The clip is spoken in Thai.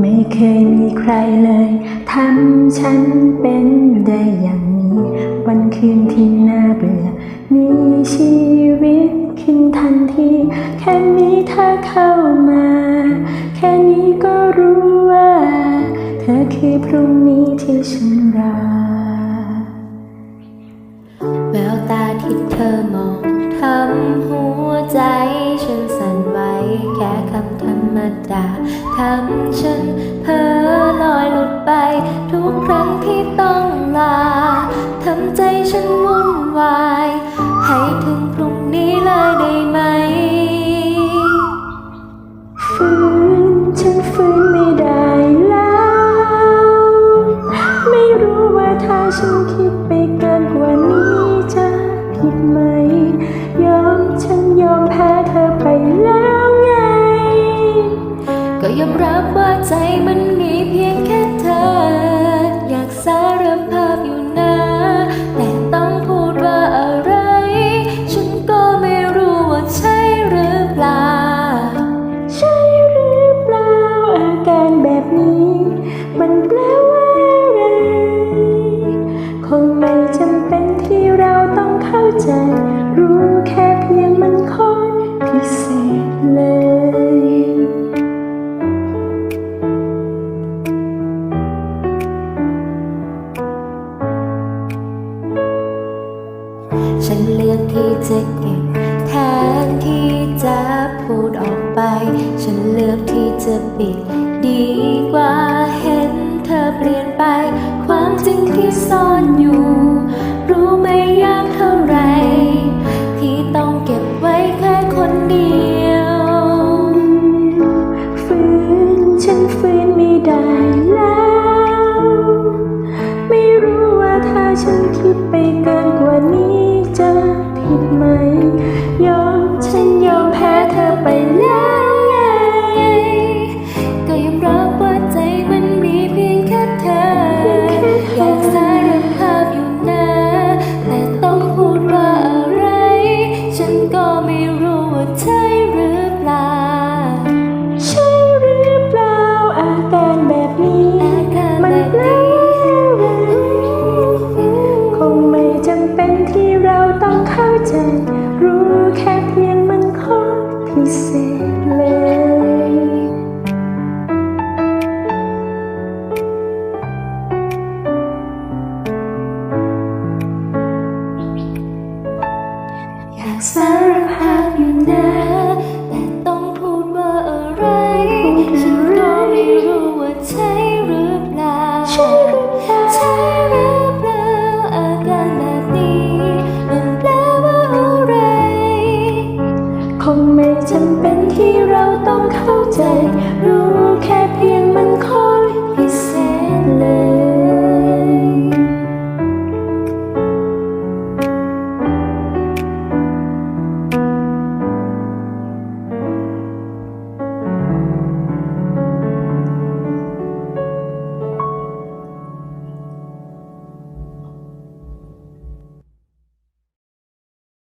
ไม่เคยมีใครเลยทำฉันเป็นได้อย่างนี้ วันคืนที่น่าเบื่อ มีชีวิตขึ้นทันที แค่มีเธอเข้ามา แค่นี้ก็รู้ว่า เธอคือพรุ่งนี้ที่ฉันรอ อมองทำหัวใจฉันสั่นไหวแค่คำธรรมดาทำฉันเพ้อลอยหลุดไป ทุกครั้งที่ต้องลาทำใจฉันวุ่นวาย ให้ถึงพรุ่งนี้เลยได้ไหมฟื้นฉันฟื้นไม่ได้แล้ว ไม่รู้ว่าถ้าฉันคิด ยอมฉันยอมแพ้เธอไปแล้วไง ก็ยอมรับว่าใจมันมีเพีย ที่จะเก็บแทนที่จะพูดออกไป ฉันเลือกที่จะปิดดีกว่า อยากสารภาพอยู่นะแต่ต้องพูดว่าอะไร ฉันก็ไม่รู้ว่าใช่หรือเปล่าใช่หรือเปล่า ใช่หรือเปล่าอาการแบบนี้มันแปลว่าอะไร คงไม่จำเป็นที่เราต้องเข้าใจ รู้แค่เพียง